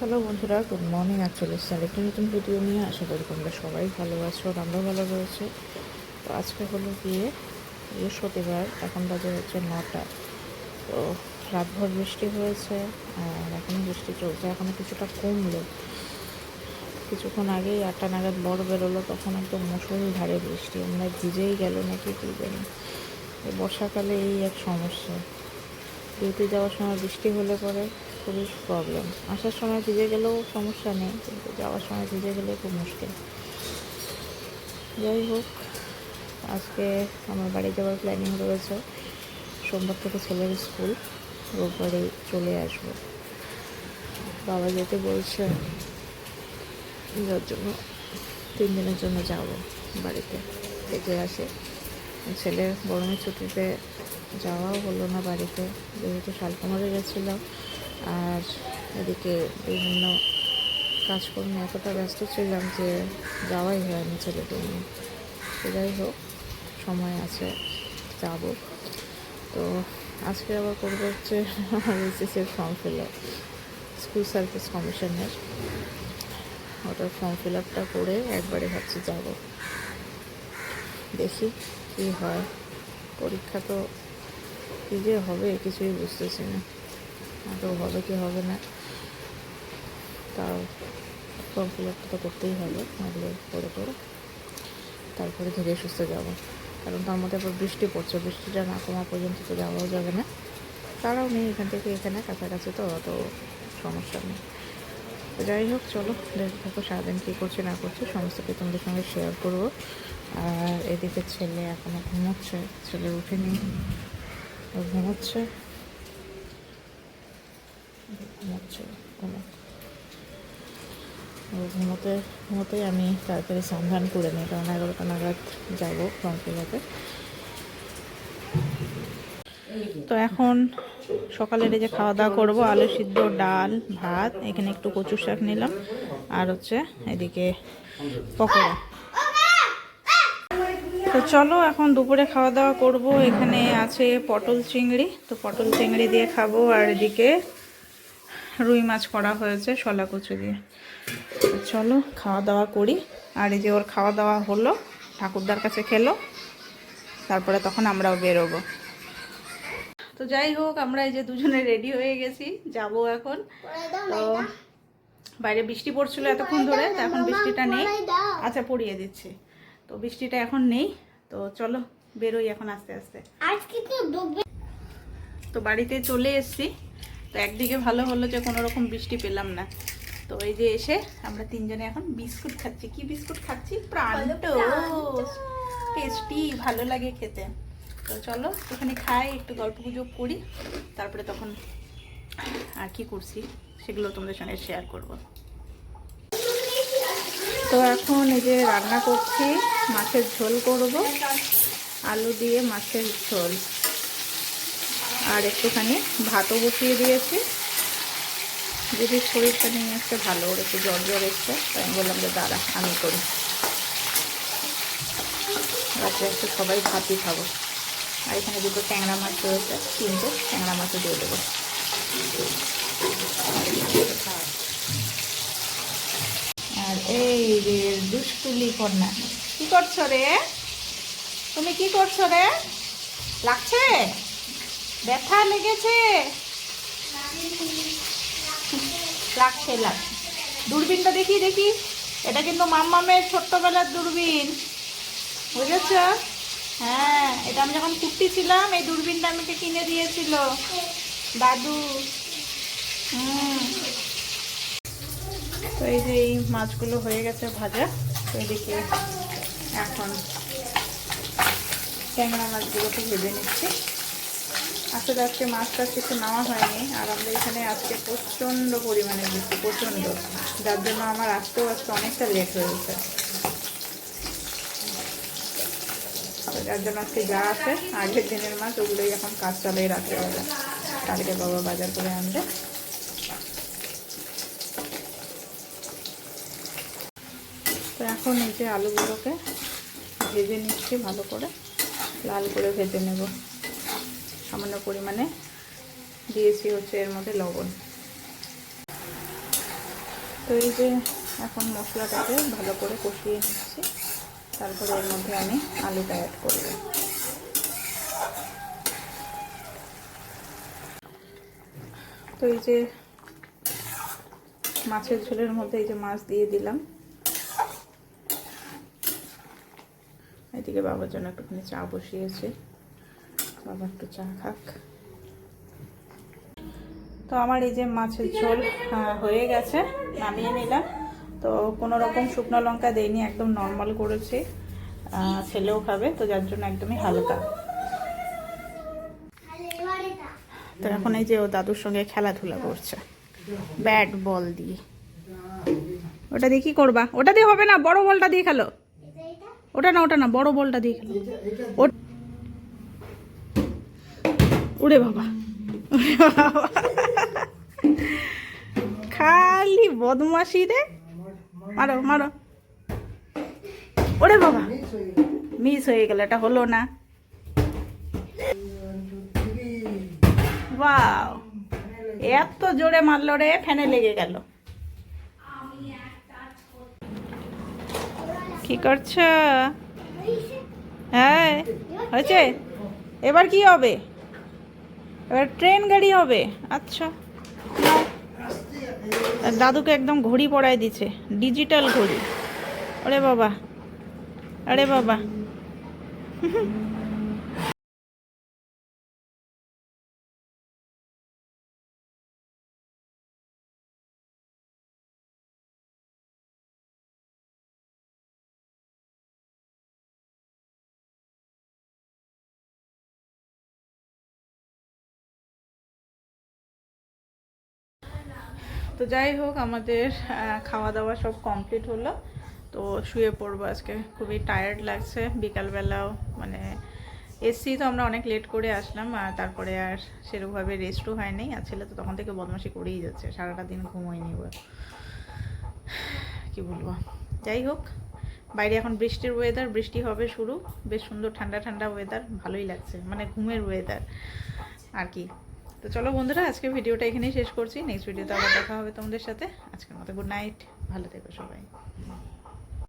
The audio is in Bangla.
হ্যালো বন্ধুরা গুড মর্নিং আর চলে এসেছি নতুন ভিডিও নিয়ে আশা করি তোমরা সবাই ভালো আছো আর ভালো রয়েছে। তো আজকে হলো গিয়ে বৃহস্পতিবার, এখন বাজে হচ্ছে নটা। তো রাতভর বৃষ্টি হয়েছে আর এখনও বৃষ্টি চলছে এখনও কিছুটা কমলো। কিছুক্ষণ আগেই আটটা নাগাদ বড় বেরোলো, তখন একদম মুসলধারে বৃষ্টি। আমরা ভিজেই গেল নাকি কী জানি? বর্ষাকালে এই এক সমস্যা। ডিউটি যাওয়ার সময় বৃষ্টি হলে পরে খুবই প্রবলেম আসার সময় ভিজে গেলেও সমস্যা নেই, কিন্তু যাওয়ার সময় ভিজে গেলে খুব মুশকিল। যাই হোক, আজকে আমার বাড়ি যাওয়ার প্ল্যানিং রয়েছে। সোমবার থেকে ছেলের স্কুল, রোববারে চলে আসব। বাবা যেতে বলছে যার জন্য তিন দিনের জন্য যাব বাড়িতে। থেকে আসে। ছেলের গরমের ছুটিতে যাওয়াও হলো না বাড়িতে, যেহেতু শালকুমারে গেছিলাম আর এদিকে বিভিন্ন কাজকর্মে এতটা ব্যস্ত ছিলাম যে যাওয়াই হয়নি ছেলেকে নিয়ে। যাই হোক, সময় আছে, যাব। তো আজকে আবার করব হচ্ছে এসএসের form fill up school service কমিশনের ওটার ফর্ম ফিল আপটা করে একবারে ভাবছি যাব। দেখি। কি হয়। পরীক্ষা তো কী যে হবে কিছুই বুঝতেছি না। আদৌ হবে কি হবে না? তাও ফর্ম ফিল আপটা তো করতেই হবে, নাহলে করে করে তারপরে ধীরে সুস্থ যাব। কারণ তার মধ্যে আবার বৃষ্টি পড়ছে, বৃষ্টিটা না কমা পর্যন্ত তো যাওয়াও যাবে না। তারাও নেই এখান থেকে, এখানে কাছাকাছি তো, অত সমস্যা নেই। যাই হোক, চলো থাকো সারাদিন কী করছে না করছে সমস্ত কিছু তোমাদের সঙ্গে শেয়ার করব। আর এদিকে ছেলে এখনও ঘুমোচ্ছে, ছেলে উঠেনি, ও ঘুমোচ্ছে। ঘুমোচ্ছে ঘুমো ও ঘুমোতে ঘুমোতেই আমি তাড়াতাড়ি সন্ধান করে নিই, কারণ এগারোটা নাগাদ যাব ফর্ম তো এখন সকালের এই যে খাওয়া দাওয়া করব, আলু সিদ্ধ, ডাল, ভাত, এখানে একটু কচু শাক নিলাম। আর হচ্ছে এদিকে পকোড়া। তো চলো এখন দুপুরে খাওয়া দাওয়া করব। এখানে আছে পটল চিংড়ি। তো পটল চিংড়ি দিয়ে খাব আর এদিকে রুই মাছ করা হয়েছে শলা কচু দিয়ে। চলো খাওয়া দাওয়া করি। আর এই যে ওর খাওয়া দাওয়া হলো, ঠাকুরদার কাছে খেলো। তারপরে তখন আমরাও বেরোবো। তো যাই হোক, আমরা এই যে দুজনে রেডি হয়ে গেছি, যাব এখন। তো বাইরে বৃষ্টি পড়ছিল এতক্ষণ ধরে, তো এখন বৃষ্টিটা নেই। আচ্ছা পড়িয়ে দিচ্ছি। তো বৃষ্টিটা এখন নেই তো চলো বেরোই এখন আস্তে আস্তে। আজকে তো ডুববে তো বাড়িতে চলে এসেছি তো একদিকে ভালো হলো যে কোনো রকম বৃষ্টি পেলাম না। তো এই যে এসে আমরা তিনজনে এখন বিস্কুট খাচ্ছি। কি বিস্কুট খাচ্ছি? প্রাণ টেস্টি ভালো লাগে খেতে। তো চলো এখানে খাই একটু গল্প গুজব করি তারপরে তখন আর কি করছি সেগুলো তোমাদের সঙ্গে শেয়ার করব। তো এখন এই যে রান্না করছি মাছের ঝোল করব। আলু দিয়ে মাছের ঝোল। আর একটুখানি ভাতও বসিয়ে দিয়েছি। যদি শরীরটা নিয়ে আসছে ভালো, ওর একটু জ্বর জ্বর এসছে, তাই আমি বললাম যে দাঁড়া, আমি করি। রাত্রে একটু সবাই ভাতই খাব। আর এখানে দুটো ট্যাংরা মাছ রয়েছে, তিনটে ট্যাংরা মাছও দিয়ে দেবো। আর এই রে দুষ্টুলি কন্যা। কি করছ রে? তুমি কি করছ রে? লাগছে? ব্যথা লেগেছে? লাগছে লাগছে। দূরবীনটা দেখি দেখি। এটা কিন্তু মাম্মামের ছোট্টবেলার দূরবীন। বুঝেছ? হ্যাঁ এটা আমি যখন কুর্তি ছিলাম, এই দূরবীনটা আমাকে কিনে দিয়েছিল। দাদু। হুম। তো এই যে এই মাছগুলো হয়ে গেছে ভাজা, তো এদিকে এখন ট্যাংরা মাছগুলোকে ভেজে নিচ্ছি। আসলে আজকে মাছ টাছ কিছু নেওয়া হয়নি, আর আমরা এখানে আজকে প্রচণ্ড পরিমাণে বৃষ্টি প্রচণ্ড। যার জন্য আমার আসতেও আজকে অনেকটা লেট হয়েছে যার জন্য আজকে যা আছে, আগের দিনের মাছ, ওগুলোই এখন কাজ চলে রাত্রেবেলা কালকে বাবা বাজার করে আনবে। তো এখন এই যে আলুগুলোকে ভেজে নিচ্ছি ভালো করে। লাল করে ভেজে নেব। সামান্য পরিমাণে দিয়েছি হচ্ছে এর মধ্যে লবণ। তো এই যে এখন মশলাটাকে ভালো করে কষিয়ে নিচ্ছি। তারপরে এর মধ্যে আমি আলুটা অ্যাড করব। তো এই যে মাছের ঝোলের মধ্যে এই যে মাছ দিয়ে দিলাম। এদিকে বাবার জন্য একটুখানি চা বসিয়েছে। বাবা একটু চা খাক। তো আমার এই যে মাছের ঝোল আহ, হয়ে গেছে নামিয়ে নিলাম। তো কোনো রকম শুকনো লঙ্কা দেইনি একদম নর্মাল করেছি। ছেলেও খাবে তো যার জন্য একদমই হালকা। তো এখন এই যে ও দাদুর সঙ্গে খেলাধুলা করছে। ব্যাট বল দিয়ে। ওটা দিয়ে কি করবা? ওটা দিয়ে হবে না বড় বলটা দিয়ে খেলো। ওটা না ওটা না, বড় বলটা দিয়ে খেলো। ও- উড়ে বাবা। খালি বদমাসি রে। মারো মারো। ওরে বাবা। মিস হয়ে গেল, এটা হলো না। বাও এত জোরে মারলো রে, ফ্যানে লেগে গেল। কি করছ? হ্যাঁ হয়েছে? এবার কি হবে? এবার ট্রেন গাড়ি হবে। আচ্ছা দাদুকে একদম ঘড়ি পড়ায় দিছে, ডিজিটাল ঘড়ি। আরে বাবা আরে বাবা। তো যাই হোক, আমাদের খাওয়া দাওয়া সব কমপ্লিট হলো। তো শুয়ে পড়ব আজকে। খুবই টায়ার্ড লাগছে। বিকালবেলাও মানে এসছি তো আমরা অনেক লেট করে আসলাম, আর তারপরে আর সেরকমভাবে রেস্টও হয়নি। আর ছেলে তো তখন থেকে বদমাশি করেই যাচ্ছে। সারাটা দিন ঘুমোয়নি ও। কি বলব? যাই হোক, বাইরে এখন বৃষ্টির ওয়েদার বৃষ্টি হবে শুরু। বেশ সুন্দর ঠান্ডা ঠান্ডা ওয়েদার ভালোই লাগছে। মানে ঘুমের ওয়েদার আর কি? তো চলো বন্ধুরা, আজকে ভিডিওটা এখানেই শেষ করছি। নেক্সট ভিডিওতে আবার দেখা হবে তোমাদের সাথে। আজকের মতো গুড নাইট ভালো থেকো সবাই।